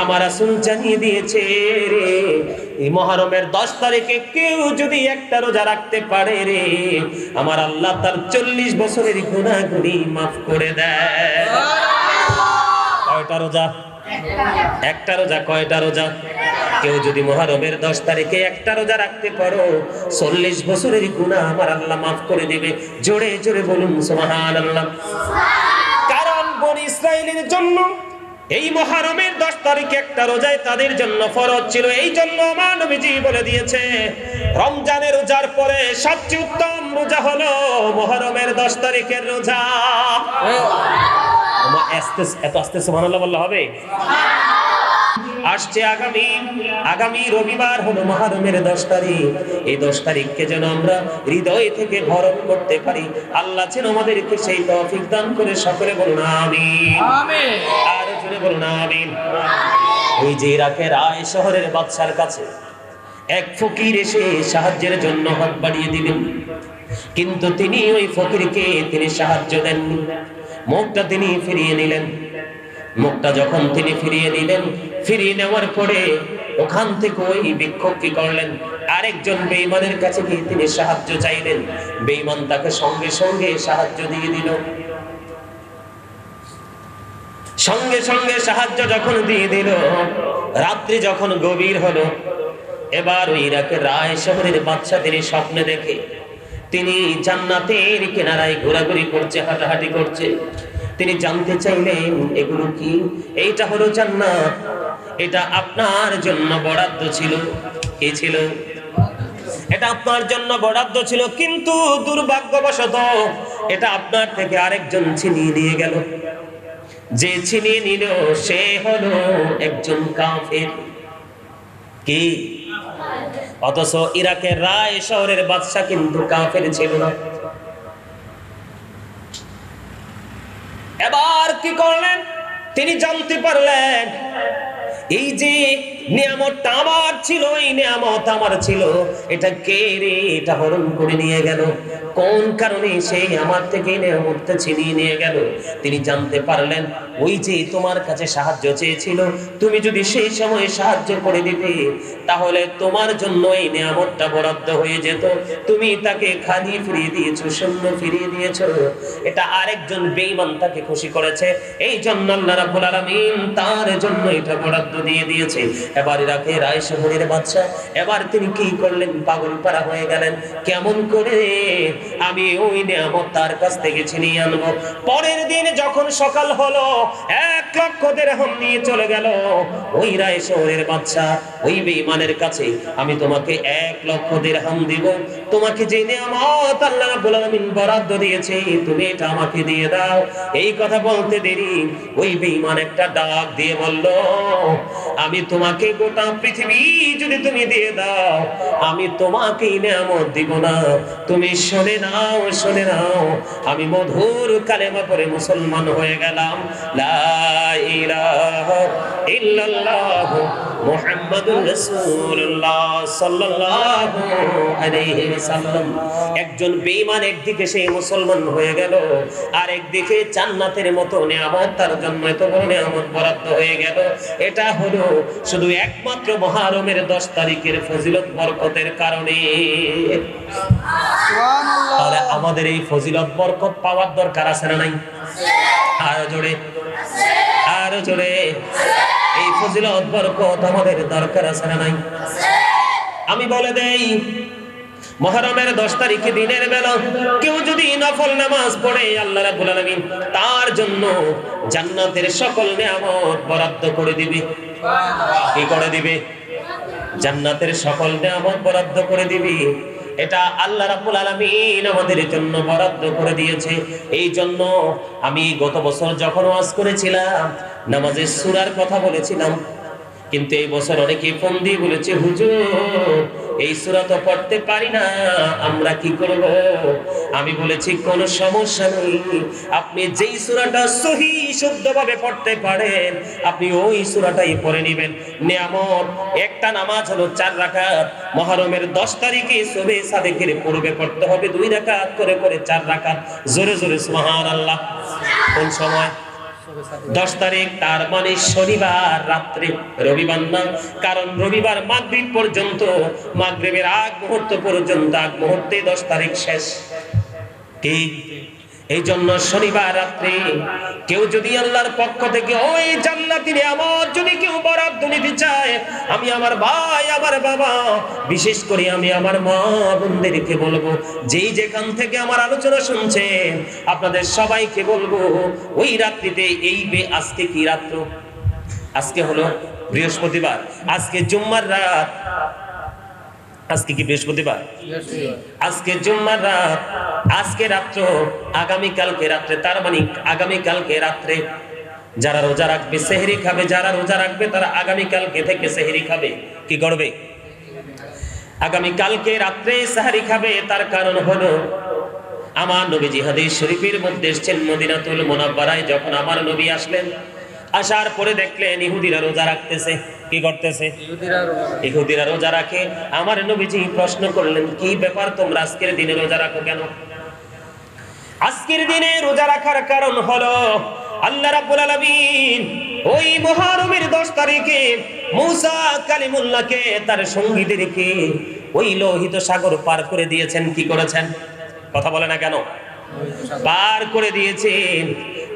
আমার আসুন জানিয়ে দিয়েছে রে, এই মহরমের দশ তারিখে কেউ যদি একটা রোজা রাখতে পারে রে, আমার আল্লাহ তার চল্লিশ বছরের গুণাগুনি মাফ করে দেয়। কয়টা রোজা? একটা রোজা, কয়টা রোজা? কেউ যদি মহারমের দশ তারিখে একটা রোজা রাখতে পারো, চল্লিশ বছরের গুণা আমার আল্লাহ মাফ করে দিবে। জোরে জোরে বলুন সোহান আল্লাহ কারণ বন ইসরায়েলের জন্য এই মহারমের দশ তারিখে একটা রোজায় তাদের জন্য ফরজ ছিল, এই জন্য আমার নবীজি বলে দিয়েছে রমজানের রোজার পরে সবচেয়ে উত্তম রোজা হলো মহরমের দশ তারিখের রোজা। হবে? আসছে আগামী আগামী রবিবার হলো মহারমের দশ তারিখ। এই দশ তারিখকে যেন আমরা হৃদয় থেকে ভরণ করতে পারি। আল্লাহ আমাদেরকে সেই তৌফিক দান করে সকলে বলুন আর জোরে আমিন। যে শহরের বাদশার কাছে। এক ফকির এসে সাহায্যের জন্য হাত বাড়িয়ে দিলেন। কিন্তু তিনি ওই ফকিরকে তিনি সাহায্য দেননি মুখটা তিনি ফিরিয়ে নিলেন। মুখটা যখন তিনি ফিরিয়ে নিলেন, ফিরিয়ে নেওয়ার পরে ওখান থেকে ওই বিক্ষোভ কি করলেন? আরেকজন বেইমানের কাছে গিয়ে তিনি সাহায্য চাইলেন। বেইমান তাকে সঙ্গে সঙ্গে সাহায্য দিয়ে দিল। সঙ্গে সঙ্গে সাহায্য যখন দিয়ে দিল, রাত্রি যখন গভীর হলো, এবার ওই ইরাকের রায় শহরের বাচ্চা তিনি স্বপ্নে দেখে, তিনি জান্নাতের কেনারায় ঘোরাঘুরি করছে, হাঁটাহাঁটি করছে। তিনি জানতে চাইলেন, এগুলো কি? এইটা হলো জান্নাত। এটা আপনার জন্য বরাদ্দ ছিল। কে ছিল? এটা আপনার জন্য বরাদ্দ ছিল, কিন্তু দুর্ভাগ্যবশত এটা আপনার থেকে আরেকজন ছিনিয়ে নিয়ে গেল। যে ছিনিয়ে নিল, সে হলো একজন কাফের। কি? অথচ ইরাকের রায় শহরের বাদশাহ কিন্তু কাফের ছিল না। এবার কি করলেন? তিনি জানতে পারলেন এই যে নিয়ামতটা আমার ছিল, এই নিয়ামত আমার ছিল, এটা কে রে? এটা হরণ করে নিয়ে গেল। কোন কারণে সে আমার থেকে নিয়ামতটা ছিনিয়ে নিয়ে গেল? তিনি জানতে পারলেন, ওই যে তোমার কাছে সাহায্য চেয়েছিল, তুমি যদি সেই সময় সাহায্য করে দিতে, তাহলে তোমার জন্য এই নিয়ামতটা বরাদ্দ হয়ে যেত। তুমি তাকে খালি ফিরিয়ে দিয়েছ, শূন্য ফিরিয়ে দিয়েছ। এটা আরেকজন বেঈমান তাকে খুশি করেছে। এই জন্য আল্লাহ রাব্বুল আলামিন তার জন্য এটা বরাদ্দ দিয়ে দিয়েছে এবার ইরাকে রায় শহরের বাচ্চা। এবার তিনি কি করলেন? পাগল পারা হয়ে গেলেন। কেমন করে? আমি ওই নিয়ামত তার কাছ থেকে ছিনিয়ে আনব। পরের দিন যখন সকাল হলো, এক লক্ষ দেড়হম নিয়ে চলে গেল। ওই রায় শহরের বাচ্চা, ওই বেঈমানের কাছে, আমি তোমাকে এক লক্ষ দেড়হাম দিব। তোমাকে যে নিয়ামত আল্লাহ রাব্বুল আলামিন বরাদ্দ দিয়েছে, তুমি এটা আমাকে দিয়ে দাও। এই কথা বলতে দেরি, ওই বেঈমান একটা ডাক দিয়ে বলল, আমি তোমাকে গোটা পৃথিবী যদি তুমি দিয়ে দাও, আমি তোমাকে নিয়ামত দিব না। তুমি শুনে নাও শুনে নাও, আমি মধুর কালেমা পরে মুসলমান হয়ে গেলাম। লা ইলাহা ইল্লাল্লাহ একজন বেঈমান একদিকে সে মুসলমান হয়ে গেল আর একদিকে জান্নাতের মতো নিয়ামত তার জন্য এত বড় নিয়ামত বরাদ্দ হয়ে গেল। এটা হলো শুধু একমাত্র মহারমের দশ তারিখের ফজিলত বরকতের কারণে। তাহলে আমাদের এই ফজিলত বরকত পাওয়ার দরকার আছে না নাই? আরও জোরে। আরও জোরে। ফজিলত, বরকত আমাদের দরকার আছে না নাই? আমি বলে দেই, মহরমের দশ তারিখে দিনের বেলা কেউ যদি নফল নামাজ পড়ে, আল্লাহ রাব্বুল আলামিন তার জন্য জান্নাতের সকল নিয়ামত বরাদ্দ করে দিবে। কি করে দিবে? জান্নাতের সকল নিয়ামত বরাদ্দ করে দিবে। এটা আল্লাহ রাব্বুল আলামিন আমাদের জন্য বরাদ্দ করে দিয়েছে। এই জন্য আমি গত বছর যখন ওয়াজ করেছিলাম, নামাজের সূরার কথা বলেছিলাম কিন্তু এই বছর অনেকে ফোন দিয়ে বলেছে, হুজুর, এই সুরা তো পড়তে পারি না, আমরা কি করব? আমি বলেছি, কোনো সমস্যা নেই। আপনি যেই সুরাটা সহি, শুদ্ধভাবে পড়তে পারেন, আপনি ওই সুরাটাই পড়ে নেবেন। নিয়ামত, একটা নামাজ হলো চার রাকাত। মহরমের দশ তারিখে সবে সাদেকের পূর্বে পড়তে হবে, দুই রাকাত করে করে চার রাকাত। জোরে জোরে, সুবহানাল্লাহ। কোন সময়? দশ তারিখ, তার মানে শনিবার রাত্রে রবিবার না, কারণ রবিবার মাগরীব পর্যন্ত, মাগরীবের আগ মুহূর্ত পর্যন্ত, আগ মুহূর্তে দশ তারিখ শেষ। কি এই জন্য শনিবার রাত্রে কেউ যদি আল্লাহর পক্ষ থেকে, ওই জান্নাতি নিয়ামত যদি কেউ বরাদ্দ নিতে চায়, আমি আমার ভাই, আমার বাবা, বিশেষ করে আমি আমার মা বোনদেরকে বলব, যেই যেখান থেকে আমার আলোচনা শুনছে, আপনাদের সবাইকে বলব, ওই রাত্রিতে এই বে, আজকে কি রাত্র? আজকে হলো বৃহস্পতিবার, আজকে জুম্মার রাত। আজকে কি বৃহস্পতিবার? আজকে জুম্মার রাত। আজকে রাত্র আগামী কালকে রাত্রে তার মানে আগামী কালকে রাত্রে যারা রোজা রাখবে সেহরি খাবে যারা রোজা রাখবে তারা আগামী কালকে থেকে সেহরি খাবে। কি করবে? আগামী কালকে রাত্রে সাহারি খাবে তার কারণ হলো আমার নবীজি হাদিস শরীফের মধ্যে এসছেন মদিনাতুল মোনাব্বারায় যখন আমার নবী আসলেন আসার পরে দেখলেন ইহুদিরা রোজা রাখতেছে। কি করতেছে ইহুদিরা রোজা রাখে। আমার নবীজি প্রশ্ন করলেন, কি ব্যাপার তোমরা আজকের দিনে রোজা রাখো কেন? আজকের দিনে রোজা রাখার কারণ হলো, আল্লাহ রাব্বুল আলামিন ওই মুহররমের 10 তারিখে মূসা কালিমুল্লাহকে তার সঙ্গীদেরকে ওই লোহিত সাগর পার করে দিয়েছেন। কি করেছেন? কথা বলে না কেন? পার করে দিয়েছেন।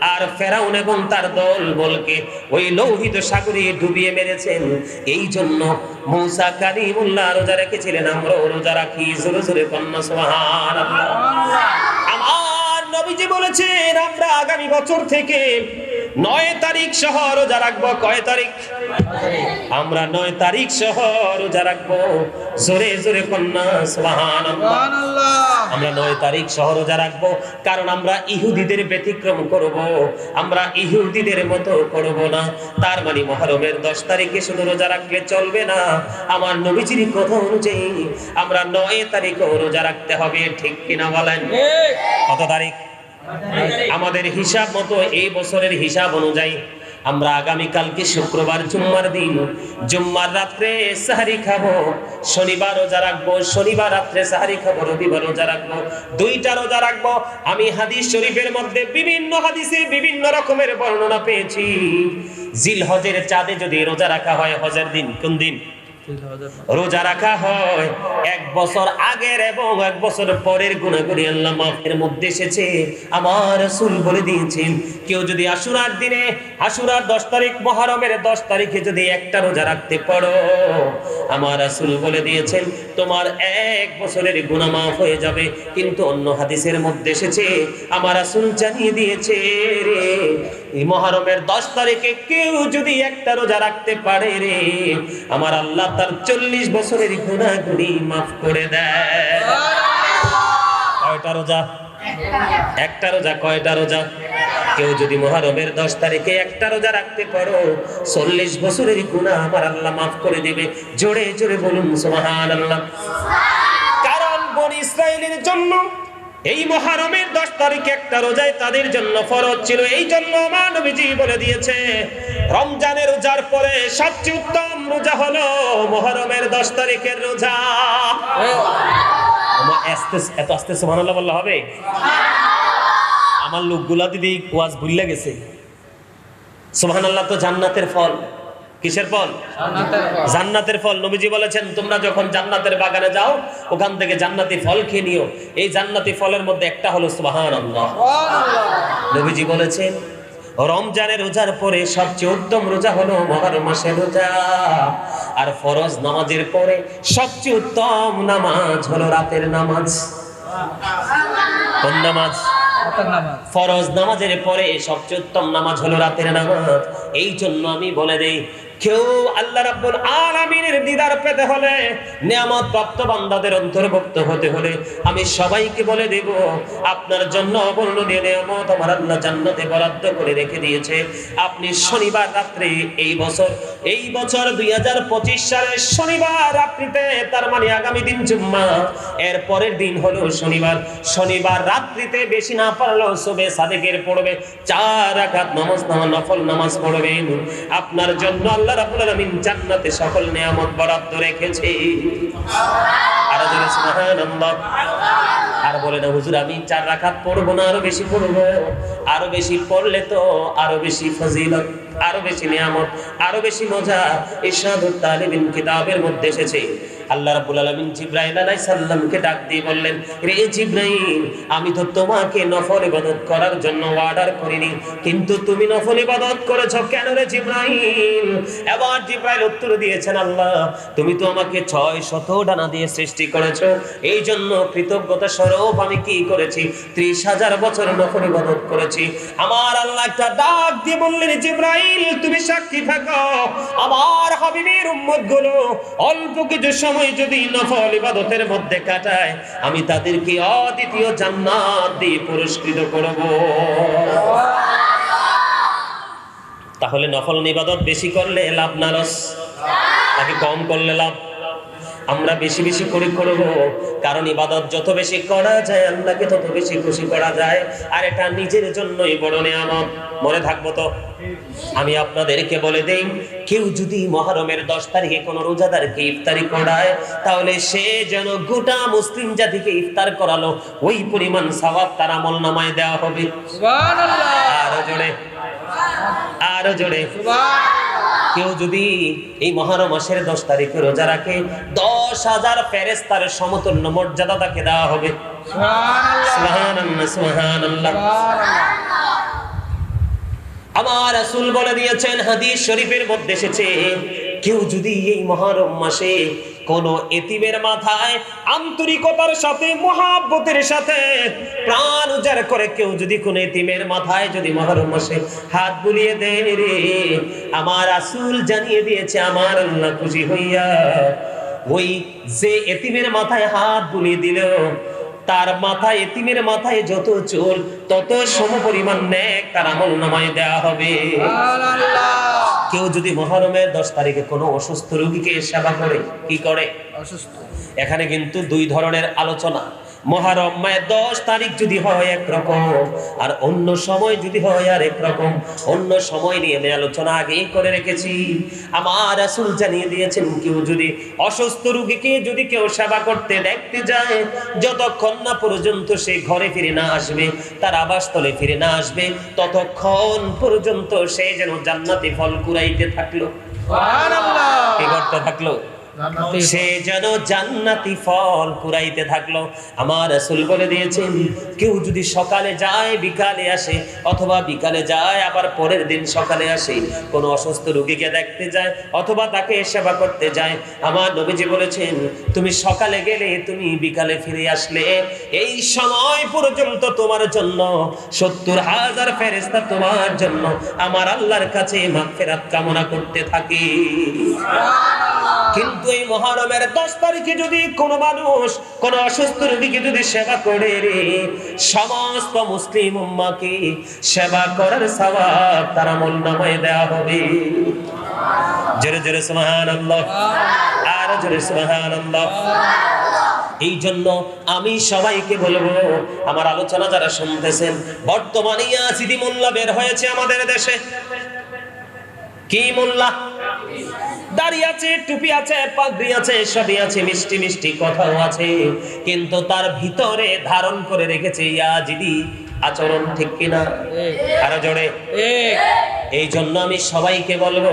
আর ফেরাউন এবং তার দল বলকে ওই লৌহিত সাগরে ডুবিয়ে মেরেছেন। এই জন্য মৌসা কালিমুল্লাহ রোজা রেখেছিলেন। আমরাও রোজা রাখি। জোরে জোরে কন্যা সোহান আমার নবীজি বলেছেন আমরা আগামী বছর থেকে নয় তারিখ সহ রোজা রাখব। কয় তারিখ? আমরা নয় তারিখ সহ রোজা রাখব। জোরে জোরে কন্যা আমরা নয় তারিখ সহ রোজা রাখব। কারণ আমরা ইহুদিদের ব্যতিক্রম করব। আমরা ইহুদিদের মতো করব না। তার মানে মহরমের দশ তারিখে শুধু রোজা রাখলে চলবে না। আমার নবীজির কথা অনুযায়ী আমরা নয় তারিখও রোজা রাখতে হবে। ঠিক কিনা বলেন? কত তারিখ? আমাদের হিসাব মতো এই বছরের হিসাব অনুযায়ী আমরা আগামীকালকে শুক্রবার জুম্মার দিন জুম্মার রাত্রে সাহারি খাব শনিবার রোজা রাখব শনিবার রাত্রে সাহারি খাব রবিবার রোজা রাখব দুইটা রোজা রাখব। আমি হাদিস শরীফের মধ্যে বিভিন্ন হাদিসে বিভিন্ন রকমের বর্ণনা পেয়েছি। জিল হজের চাঁদে যদি রোজা রাখা হয় হজের দিন কোন দিন। রোজা রাখা হয় এক বছর আগের এবং এক বছর পরের গুণাগুলি আল্লাহ মাফের মধ্যে এসেছে। আমার রাসূল বলে দিয়েছেন, কেউ যদি আশুরার দিনে, আশুরার দশ তারিখ মহরমের দশ তারিখে যদি একটা রোজা রাখতে পারো, আমার রাসূল বলে দিয়েছেন, তোমার এক বছরের গুনাহ মাফ হয়ে যাবে। কিন্তু অন্য হাদিসের মধ্যে এসেছে, আমার রাসূল জানিয়ে দিয়েছে রে এই মহরমের দশ তারিখে কেউ যদি একটা রোজা রাখতে পারে রে, আমার আল্লাহ তার চল্লিশ বছরের গুণাগুলি মাফ করে দেয়। কয়টা রোজা? একটা রোজা, কয়টা রোজা? কেউ যদি মহারমের দশ তারিখে একটা রোজা রাখতে পারো, চল্লিশ বছরের গুণা আমার আল্লাহ মাফ করে দেবে। জোরে জোরে বলুন সোহান আল্লাহ কারণ বন ইসরায়েলের জন্য এই মহারমের দশ তারিখে একটা রোজায় তাদের জন্য ফরজ ছিল। এই জন্য আমার নবীজি বলে দিয়েছে রমজানের রোজার পরে সবচেয়ে উত্তম রোজা হলো মহরমের দশ তারিখের রোজা। এত আস্তে সুবহানাল্লাহ বললে হবে? আমার লোকগুলা দিদি ওয়াজ ভুললে গেছে। সুবহানাল্লাহ তো জান্নাতের ফল। কিসের ফল? জান্নাতের ফল। নবীজি বলেছেন তোমরা যখন জান্নাতের বাগানে যাও ওখান থেকে জান্নাতি ফল খেয়ে নিও। এই জান্নাতি ফলের মধ্যে একটা হলো সুবহানাল্লাহ। নবীজি বলেছেন রমজানের রোজার পরে সবচেয়ে উত্তম রোজা হলো মহরম মাসের রোজা। আর ফরজ নামাজের পরে সবচেয়ে উত্তম নামাজ হলো রাতের নামাজ। কোন নামাজ। ফরজ নামাজের পরে সবচেয়ে উত্তম নামাজ হলো রাতের নামাজ। এই জন্য আমি বলে দেই কেউ আল্লাহ রাব্বুল আলামিনের দিদার পেতে হলে, নিয়ামত প্রাপ্ত বান্দাদের অন্তর্ভুক্ত হতে হলে আমি সবাইকে বলে দেব, আপনার জন্য অবর্ণনীয় নিয়ামত আমার আল্লাহ জান্নাতে বরাদ্দ করে রেখে দিয়েছে। আপনি শনিবার রাত্রে এই বছর এই বছর দুই হাজার পঁচিশ সালের শনিবার রাত্রিতে, তার মানে আগামী দিন জুম্মা এর পরের দিন হলো শনিবার। শনিবার রাত্রিতে বেশি না পারলেও সবে সাদেকের পড়বে, চার রাকাত নামাজ নামা, নফল নামাজ পড়বেন। আপনার জন্য আল্লাহ রাব্বুল আলামিন জান্নাতে সকল নিয়ামত বরাদ্দ রেখেছে। আর জোরে সুবহানাল্লাহ। আর বলে না, হুজুর, আমি চার রাকাত পড়ব না, আরও বেশি পড়ব। আরও বেশি পড়লে তো আরও বেশি ফজিলত, আরও বেশি নিয়ামত, আরও বেশি মজা। ইরশাদুত তালিবিন কিতাবের মধ্যে এসেছে। আল্লাহ রাব্বুল আলামিন জিব্রাইল আলাইহিস সালামকে ডাক দিয়ে বললেন, রে জিব্রাইল, আমি তো তোমাকে নফল ইবাদত করার জন্য অর্ডার করিনি, কিন্তু তুমি নফল ইবাদত করেছ কেন রে জিব্রাইল? এবার জিব্রাইল উত্তর দিয়েছেন, আল্লাহ, তুমি তো আমাকে ছয় শত ডানা দিয়ে সৃষ্টি করেছ এই জন্য কৃতজ্ঞতা স্বরূপ আমি কি করেছি? ত্রিশ হাজার বছর নফল ইবাদত করেছি। আমার আল্লাহ একটা ডাক দিয়ে বললেন, জিব্রাইল, তুমি সাক্ষী থাকো, আমার হাবিবের উম্মতগুলো অল্প কিছু সময় যদি নফল ইবাদতের মধ্যে কাটায়, আমি তাদেরকে অদ্বিতীয় জান্নাত দিয়ে পুরস্কৃত করব। তাহলে নফল ইবাদত বেশি করলে লাভ নারস নাকি কম করলে লাভ? আমরা বেশি বেশি করে করব কারণ ইবাদত যত বেশি করা যায় আল্লাহকে তত বেশি খুশি করা যায় আর এটা নিজের জন্যই বড় নেয়ামত। মনে থাকব তো? আমি আপনাদেরকে বলে দেই কেউ যদি মহরমের দশ তারিখে কোনো রোজাদারকে ইফতারি করায় তাহলে সে যেন গোটা মুসলিম জাতিকে ইফতার করালো ওই পরিমাণ সওয়াব তার আমল নামায় দেওয়া হবে। আরও জোরে। আরও জোরে। কেউ যদি এই মহারম মাসের দশ তারিখে রোজা রাখে, দশ হাজার ফেরেস্তার সমতুল্য মর্যাদা তাকে দেওয়া হবে। আমার রাসূল বলে দিয়েছেন, হাদিস শরীফের মধ্যে এসেছে কেউ যদি এই মহরম মাসে কোন এতিমের মাথায় আন্তরিকতার সাথে, মহাব্বতের সাথে প্রাণ উজাড় করে কেউ যদি কোন এতিমের মাথায় যদি মহরম মাসে হাত বুলিয়ে দেয় রে, আমার আসুল জানিয়ে দিয়েছে, আমার আল্লাহ খুশি হইয়া, ওই যে এতিমের মাথায় হাত বুলিয়ে দিল তার মাথায় এতিমের মাথায় যত চুল তত সম পরিমাণ নেক তার আমল নামায় দেওয়া হবে। কেউ যদি মহরমের দশ তারিখে কোনো অসুস্থ রোগীকে সেবা করে কি করে? অসুস্থ। এখানে কিন্তু দুই ধরনের আলোচনা। মহারম মায়ের দশ তারিখ যদি হয় একরকম আর অন্য সময় যদি হয় আর একরকম অন্য সময় নিয়ে আমি আলোচনা আগেই করে রেখেছি। আমার রাসূল জানিয়ে দিয়েছেন কেউ যদি অসুস্থ রুগীকে যদি কেউ সেবা করতে দেখতে যায় যতক্ষণ না পর্যন্ত সে ঘরে ফিরে না আসবে তার আবাসস্থলে ফিরে না আসবে ততক্ষণ পর্যন্ত সে যেন জান্নাতে ফল কুড়াইতে থাকল। সুবহানাল্লাহ। কি করতে থাকল? সে যেন জান্নাতি ফল কুড়াইতে থাকল। আমার রাসূল বলে দিয়েছেন কেউ যদি সকালে যায় বিকালে আসে অথবা বিকালে যায় আবার পরের দিন সকালে আসে কোন অসুস্থ রোগীকে দেখতে যায় অথবা তাকে সেবা করতে যায় আমার নবীজি বলেছেন তুমি সকালে গেলে তুমি বিকালে ফিরে আসলে এই সময় পর্যন্ত তোমার জন্য সত্তর হাজার ফেরেস্তা তোমার জন্য আমার আল্লাহর কাছে মাগফিরাত কামনা করতে থাকে। কিন্তু এই মহরমের দশ তারিখে যদি কোনো মানুষ কোন অসুস্থ রোগীকে যদি সেবা করে রে, সমস্ত মুসলিম উম্মাকে সেবা করার সওয়াব তার আমল নামায় দেওয়া হবে। জোরে জোরে সুবহানাল্লাহ। আর জোরে সুবহানাল্লাহ। এই জন্য আমি সবাইকে বলব, আমার আলোচনা যারা শুনতেছেন, বর্তমানে ইয়াসিদি মোল্লা বের হয়েছে আমাদের দেশে। কি মোল্লা? দাড়ি আছে টুপি আছে পাগড়ি আছে সবই আছে মিষ্টি মিষ্টি কথাও আছে। কিন্তু তার ভিতরে ধারণ করে রেখেছে ইয়াজিদি। আচরণ ঠিক কিনা? আরও জোরে। এক। এই জন্য আমি সবাইকে বলব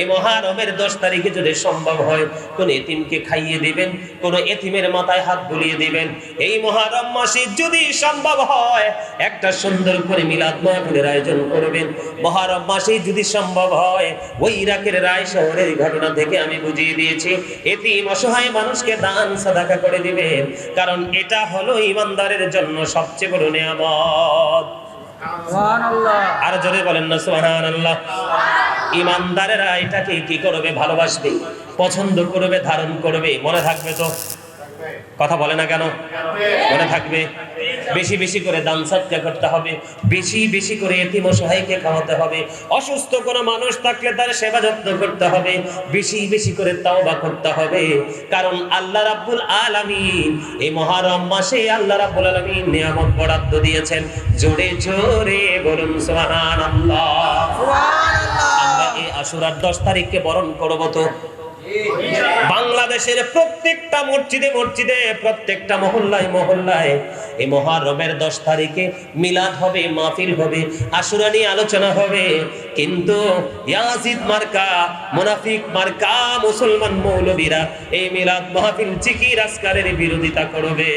এই মহারমের দশ তারিখে যদি সম্ভব হয়, কোন এতিমকে খাইয়ে দিবেন, কোন এতিমের মাথায় হাত বুলিয়ে দিবেন। এই মহারম মাসে যদি সম্ভব হয়, একটা সুন্দর করে মিলাদ মাহফিলের আয়োজন করবেন। মহারম মাসে যদি সম্ভব হয় ওই ইরাকের রায় শহরের ঘটনা থেকে আমি বুঝিয়ে দিয়েছি, এতিম অসহায় মানুষকে দান সাদাকা করে দিবেন। কারণ এটা হলো ইমানদারের জন্য সবচেয়ে বড় নিয়ামত। আর জোরে বলেন না সোহান আল্লাহ ইমানদারেরা এটাকে কি করবে? ভালোবাসবে, পছন্দ করবে, ধারণ করবে, মনে থাকবে তো? কথা বলে না কেন? মনে থাকবে। বেশি বেশি করে দান সৎকা করতে হবে। বেশি বেশি করে এতিম অসহায়কে খাওয়াতে হবে। অসুস্থ কোনো মানুষ থাকলে তার সেবা যত্ন করতে হবে। বেশি বেশি করে তাওবা করতে হবে। কারণ আল্লাহ রাব্বুল আলামিন এই মহারম মাসে আল্লাহ রাব্বুল আলামিন নিয়ামত বরাদ্দ দিয়েছেন। জোরে জোরে বলুন সুবহানাল্লাহ। সুবহানাল্লাহ। আমরা এই আশুরার দশ তারিখকে বরণ করব তো। বাংলাদেশের প্রত্যেকটা মসজিদে মসজিদে, প্রত্যেকটা মহল্লায় মহল্লায় এই মহারমের দশ তারিখে মিলাদ হবে, মাহফিল হবে, আশুরা নিয়ে আলোচনা হবে। কিন্তু ইয়াজিদ মার্কা, মুনাফিক মার্কা, মুসলমান মৌলবীরা এই মিলাদ মাহফিল চিকির আসকারের বিরোধিতা করবে।